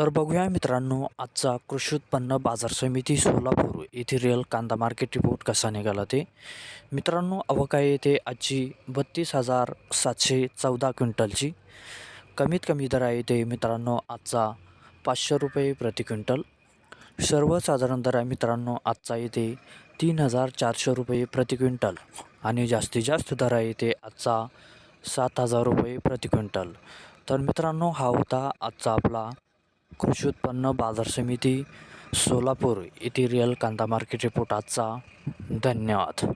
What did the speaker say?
तर बघूया मित्रांनो आजचा कृषी उत्पन्न बाजार समिती सोलापूर येथे रिअल कांदा मार्केट रिपोर्ट कसा निघाला ते. मित्रांनो आवक आहे येथे आजची बत्तीस हजार सातशे चौदा क्विंटलची कमीत कमी दर आहे ते मित्रांनो आजचा पाचशे रुपये प्रति क्विंटल. सर्वसाधारण दर आहे मित्रांनो आजचा येते तीन हजार चारशे रुपये प्रति क्विंटल आणि जास्तीत जास्त दर आहे ते आजचा सात हजार रुपये प्रति क्विंटल. तर मित्रांनो हा होता आजचा आपला कृषी उत्पन्न बाजार समिती सोलापूर येथे रिअल कांदा मार्केट रिपोर्ट आजचा. धन्यवाद.